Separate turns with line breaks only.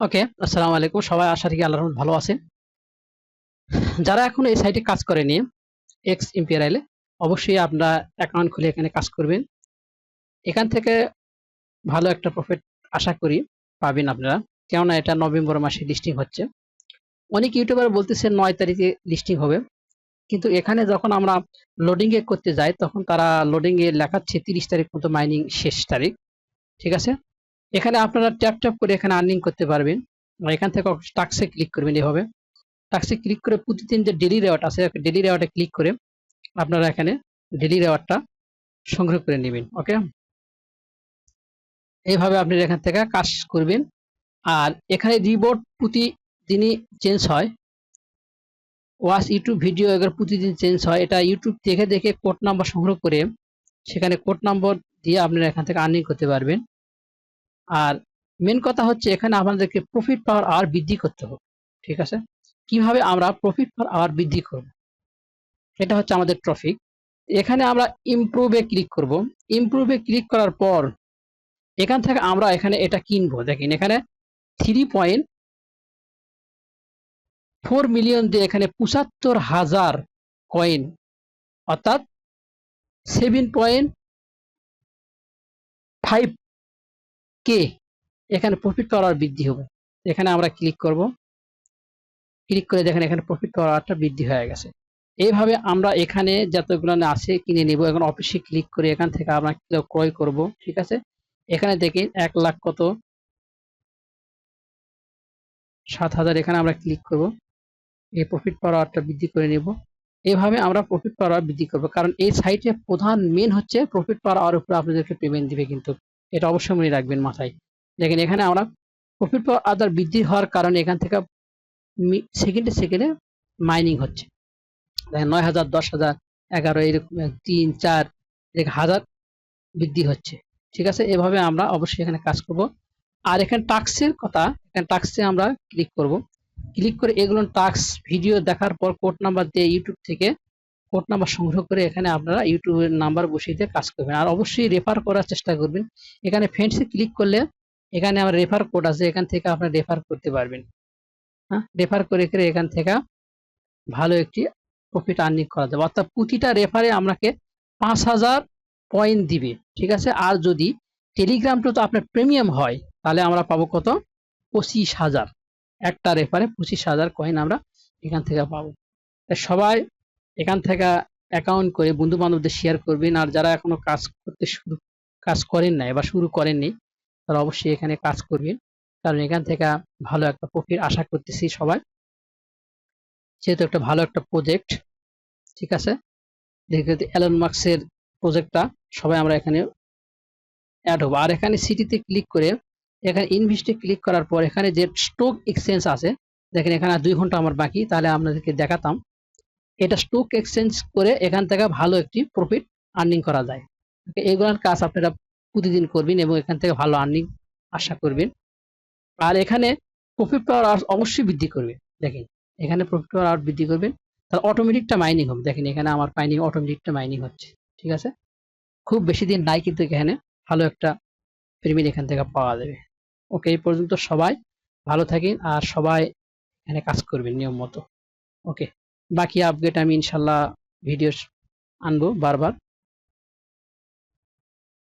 ওকে আসসালামু আলাইকুম। সবাই আশা রাখি আল্লাহর ভালো আছেন। যারা এখন এই সাইটে কাজ করেনি এক্স ইম্পিয়ারাইলে অবশ্যই আপনারা অ্যাকাউন্ট খুলে এখানে কাজ করবেন। এখান থেকে ভালো একটা প্রফিট আশা করি পাবেন আপনারা। কেননা এটা নভেম্বর মাসে লিস্টিং হচ্ছে। অনেক ইউটিউবার বলতেছে নয় তারিখে লিস্টিং হবে। কিন্তু এখানে যখন আমরা লোডিং এ করতে যাই, তখন তারা লোডিং এ লেখাচ্ছে তিরিশ তারিখ মতো মাইনিং শেষ তারিখ। ঠিক আছে? এখানে আপনারা ট্যাপ ট্যাপ করে এখানে আর্নিং করতে পারবেন। এখান থেকে টাক্সে ক্লিক করবেন এভাবে। টাক্সে ক্লিক করে প্রতিদিন যে ডেলি রেওয়ার্ড আছে ডেলি রেওয়ার্ডে ক্লিক করে আপনারা এখানে ডেলি রেওয়ার্ডটা সংগ্রহ করে নেবেন ওকে এইভাবে আপনি এখান থেকে কাজ করবেন। আর এখানে রিবোর্ড প্রতিদিনই চেঞ্জ হয়। ওয়াচ ইউটিউব ভিডিও এগুলো প্রতিদিন চেঞ্জ হয়। এটা ইউটিউব দেখে দেখে কোড নাম্বার সংগ্রহ করে সেখানে কোড নাম্বার দিয়ে আপনারা এখান থেকে আর্নিং করতে পারবেন। আর মেন কথা হচ্ছে এখানে আমাদেরকে প্রফিট পাওয়ার আওয়ার বৃদ্ধি করতে হবে, ঠিক আছে? কীভাবে আমরা প্রফিট পাওয়ার আওয়ার বৃদ্ধি করব? এটা হচ্ছে আমাদের ট্রফিক এখানে আমরা ইমপ্রুভে ক্লিক করব। ইমপ্রুভে ক্লিক করার পর এখান থেকে আমরা এখানে এটা কিনবো। দেখেন এখানে থ্রি পয়েন্ট ফোর মিলিয়ন দিয়ে এখানে পঁচাত্তর হাজার কয়েন অর্থাৎ সেভেন পয়েন্ট ফাইভ কে? এখানে প্রফিট পাওয়ার বৃদ্ধি হবে। এখানে আমরা ক্লিক করব। ক্লিক করে দেখেন এখানে প্রফিট পাওয়ারটা বৃদ্ধি হয়ে গেছে। এইভাবে আমরা এখানে যতগুলো আছে কিনে নিব। এখন অফিসে ক্লিক করে এখান থেকে আমরা ক্রয় করব, ঠিক আছে? এখানে দেখেন এক লাখ কত? সাত হাজার এখানে আমরা ক্লিক করব। এই প্রফিট পাওয়ারটা বৃদ্ধি করে নেব। এভাবে আমরা প্রফিট পাওয়ার বৃদ্ধি করব। কারণ এই সাইটে প্রধান মেন হচ্ছে প্রফিট পাওয়ার উপরে আপনাদেরকে পেমেন্ট দিবে কিন্তু। এটা অবশ্যই মনে রাখবেন মাথায়। দেখেন এখানে আমরা প্রফিট পাওয়ার আদার বৃদ্ধি হওয়ার কারণে এখান থেকে সেকেন্ডে সেকেন্ডে মাইনিং হচ্ছে। দেখেন নয় হাজার, দশ হাজার, এগারো, এরকম তিন, চার হাজার বৃদ্ধি হচ্ছে। ঠিক আছে? এভাবে আমরা অবশ্যই এখানে কাজ করব। আর এখানে টাক্সের কথা, এখানে টাক্সে আমরা ক্লিক করব। ক্লিক করে এগুলো টাক্স ভিডিও দেখার পর কোড নাম্বার দিয়ে ইউটিউব থেকে কোড নাম্বার সংগ্রহ করে এখানে আপনারা ইউটিউবের নাম্বার বসিয়ে দিয়ে কাজ করবেন। আর অবশ্যই রেফার করার চেষ্টা করবেন। এখানে ফ্রেন্ডসে ক্লিক করলে এখানে আমার রেফার কোড আছে, এখান থেকে আপনি রেফার করতে পারবেন। হ্যাঁ? রেফার করে করে এখান থেকে ভালো একটি প্রফিট আর্নিং করা যাবে। অর্থাৎ প্রতিটা রেফারে আপনাকে পাঁচ হাজার পয়েন্ট দিবে, ঠিক আছে? আর যদি টেলিগ্রামটা তো আপনার প্রিমিয়াম হয়, তাহলে আমরা পাবো কত? পঁচিশ হাজার। একটা রেফারে পঁচিশ হাজার কয়েন আমরা এখান থেকে পাবো। সবাই এখান থেকে অ্যাকাউন্ট করে বন্ধু বান্ধবদের শেয়ার করবেন। আর যারা এখনও কাজ করতে শুরু, কাজ করেন নাই বা শুরু করেননি, তারা অবশ্যই এখানে কাজ করবেন। কারণ এখান থেকে ভালো একটা প্রফিট আশা করতেছি সবাই। যেহেতু একটা ভালো একটা প্রজেক্ট ঠিক আছে? দেখে অ্যালন মার্কসের প্রজেক্টটা সবাই আমরা এখানে অ্যাড হব। আর এখানে সিটিতে ক্লিক করে, এখানে ইনভেস্টে ক্লিক করার পর এখানে যে স্টক এক্সচেঞ্জ আছে, দেখেন এখানে দুই ঘণ্টা আমার বাকি, তাহলে আপনাদেরকে দেখাতাম। এটা স্টক এক্সচেঞ্জ করে এখান থেকে ভালো একটি প্রফিট আর্নিং করা যায়। এইগুলোর কাজ আপনারা প্রতিদিন করবেন এবং এখান থেকে ভালো আর্নিং আশা করবেন। আর এখানে প্রফিট পাওয়ার অবশ্যই বৃদ্ধি করবে। দেখেন, এখানে প্রফিট পাওয়ার আর বৃদ্ধি করবেন তাহলে অটোমেটিকটা মাইনিং হবে। দেখেন, এখানে আমার মাইনিং অটোমেটিকটা মাইনিং হচ্ছে। ঠিক আছে? খুব বেশি দিন নাই কিন্তু এখানে ভালো একটা পেমেন্ট এখান থেকে পাওয়া যাবে। ওকে এই পর্যন্ত সবাই ভালো থাকেন আর সবাই এখানে কাজ করবেন নিয়ম মতো। ওকে বাকি আপডেট আমি ইনশাল্লাহ ভিডিও আনব বারবার।